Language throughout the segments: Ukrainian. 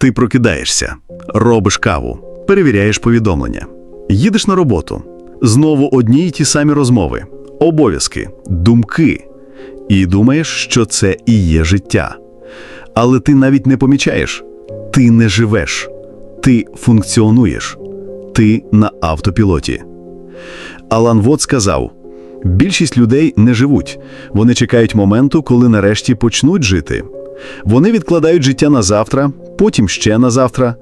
Ти прокидаєшся, робиш каву, перевіряєш повідомлення, їдеш на роботу. Знову одні й ті самі розмови, обов'язки, думки. І думаєш, що це і є життя. Але ти навіть не помічаєш, ти не живеш, ти функціонуєш, ти на автопілоті. Алан Вот сказав: більшість людей не живуть, вони чекають моменту, коли нарешті почнуть жити. Вони відкладають життя на завтра, потім ще на завтра.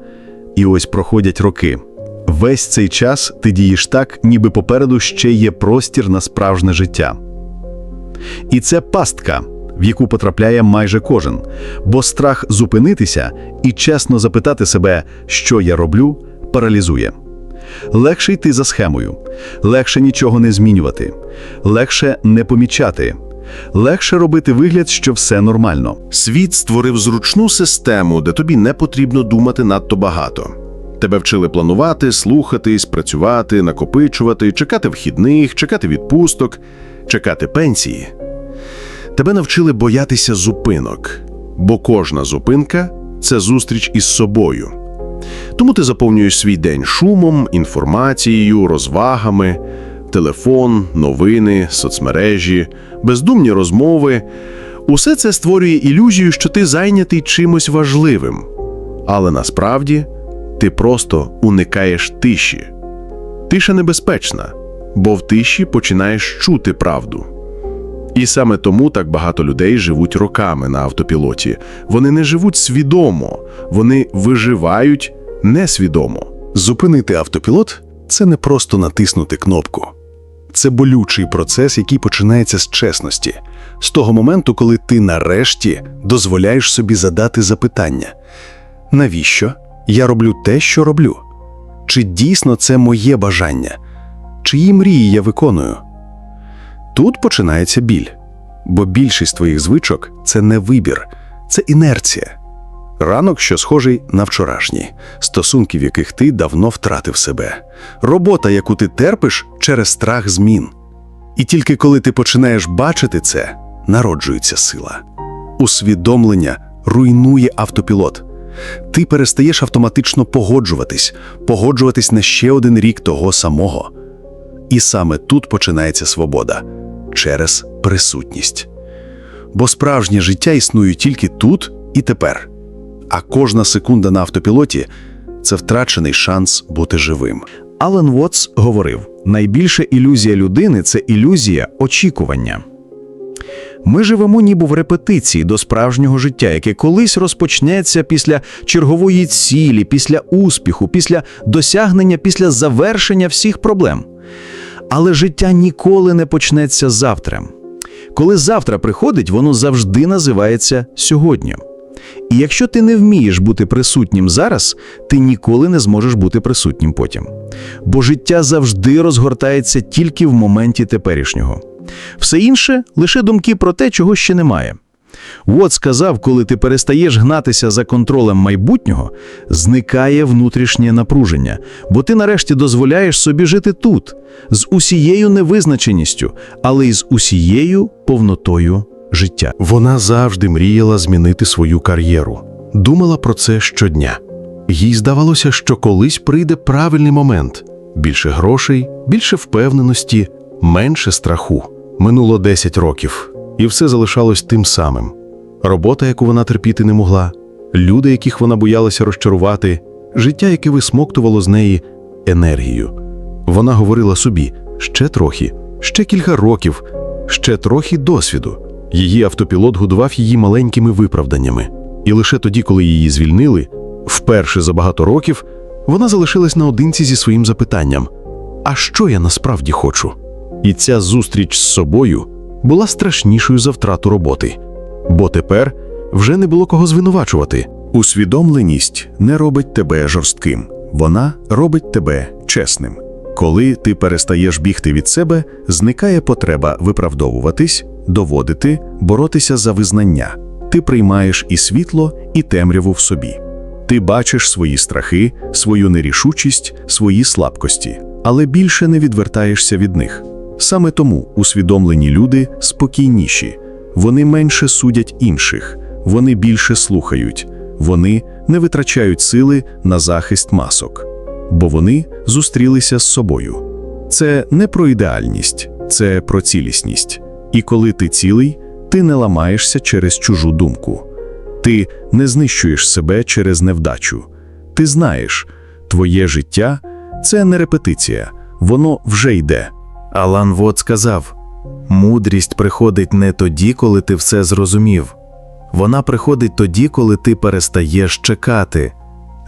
І ось проходять роки. Весь цей час ти дієш так, ніби попереду ще є простір на справжнє життя. І це пастка, в яку потрапляє майже кожен, бо страх зупинитися і чесно запитати себе, що я роблю, паралізує. Легше йти за схемою, легше нічого не змінювати, легше не помічати, легше робити вигляд, що все нормально. Світ створив зручну систему, де тобі не потрібно думати надто багато. Тебе вчили планувати, слухатись, працювати, накопичувати, чекати вхідних, чекати відпусток, чекати пенсії. Тебе навчили боятися зупинок, бо кожна зупинка це зустріч із собою. Тому ти заповнюєш свій день шумом, інформацією, розвагами, телефон, новини, соцмережі, бездумні розмови. Усе це створює ілюзію, що ти зайнятий чимось важливим. Але насправді ти просто уникаєш тиші. Тиша небезпечна, бо в тиші починаєш чути правду. І саме тому так багато людей живуть роками на автопілоті. Вони не живуть свідомо, вони виживають несвідомо. Зупинити автопілот це не просто натиснути кнопку. Це болючий процес, який починається з чесності, з того моменту, коли ти нарешті дозволяєш собі задати запитання: навіщо я роблю те, що роблю? Чи дійсно це моє бажання? Чиї мрії я виконую? Тут починається біль, бо більшість твоїх звичок це не вибір, це інерція. Ранок, що схожий на вчорашній, стосунки, в яких ти давно втратив себе, робота, яку ти терпиш через страх змін. І тільки коли ти починаєш бачити це, народжується сила. Усвідомлення руйнує автопілот. Ти перестаєш автоматично погоджуватись, погоджуватись на ще один рік того самого. І саме тут починається свобода через присутність. Бо справжнє життя існує тільки тут і тепер. А кожна секунда на автопілоті це втрачений шанс бути живим. Алан Вотс говорив: найбільша ілюзія людини це ілюзія очікування. Ми живемо ніби в репетиції до справжнього життя, яке колись розпочнеться після чергової цілі, після успіху, після досягнення, після завершення всіх проблем. Але життя ніколи не почнеться завтра. Коли завтра приходить, воно завжди називається сьогодні. І якщо ти не вмієш бути присутнім зараз, ти ніколи не зможеш бути присутнім потім. Бо життя завжди розгортається тільки в моменті теперішнього. Все інше лише думки про те, чого ще немає. Уот сказав, коли ти перестаєш гнатися за контролем майбутнього, зникає внутрішнє напруження, бо ти нарешті дозволяєш собі жити тут, з усією невизначеністю, але й з усією повнотою життя. Вона завжди мріяла змінити свою кар'єру, думала про це щодня. Їй здавалося, що колись прийде правильний момент більше грошей, більше впевненості, менше страху. Минуло 10 років, і все залишалось тим самим. Робота, яку вона терпіти не могла, люди, яких вона боялася розчарувати, життя, яке висмоктувало з неї енергію. Вона говорила собі ще трохи, ще кілька років, ще трохи досвіду. Її автопілот годував її маленькими виправданнями. І лише тоді, коли її звільнили, вперше за багато років, вона залишилась наодинці зі своїм запитанням: А що я насправді хочу? І ця зустріч з собою була страшнішою за втрату роботи, бо тепер вже не було кого звинувачувати. Усвідомленість не робить тебе жорстким, вона робить тебе чесним. Коли ти перестаєш бігти від себе, зникає потреба виправдовуватись, доводити, боротися за визнання. Ти приймаєш і світло, і темряву в собі. Ти бачиш свої страхи, свою нерішучість, свої слабкості, але більше не відвертаєшся від них. Саме тому усвідомлені люди спокійніші, вони менше судять інших, вони більше слухають, вони не витрачають сили на захист масок, бо вони зустрілися з собою. Це не про ідеальність, це про цілісність. І коли ти цілий, ти не ламаєшся через чужу думку. Ти не знищуєш себе через невдачу. Ти знаєш, твоє життя це не репетиція, воно вже йде. Алан Вот сказав: мудрість приходить не тоді, коли ти все зрозумів. Вона приходить тоді, коли ти перестаєш чекати.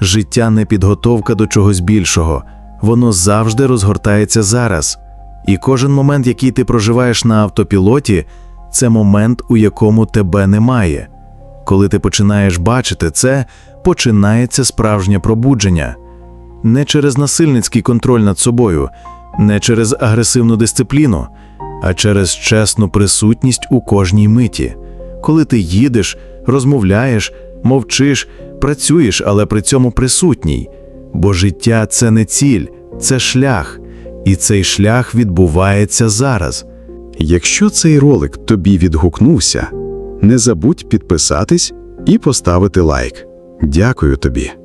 Життя не підготовка до чогось більшого, воно завжди розгортається зараз. І кожен момент, який ти проживаєш на автопілоті, це момент, у якому тебе немає. Коли ти починаєш бачити це, починається справжнє пробудження. Не через насильницький контроль над собою, не через агресивну дисципліну, а через чесну присутність у кожній миті. Коли ти їдеш, розмовляєш, мовчиш, працюєш, але при цьому присутній. Бо життя це не ціль, це шлях, і цей шлях відбувається зараз. Якщо цей ролик тобі відгукнувся, не забудь підписатись і поставити лайк. Дякую тобі.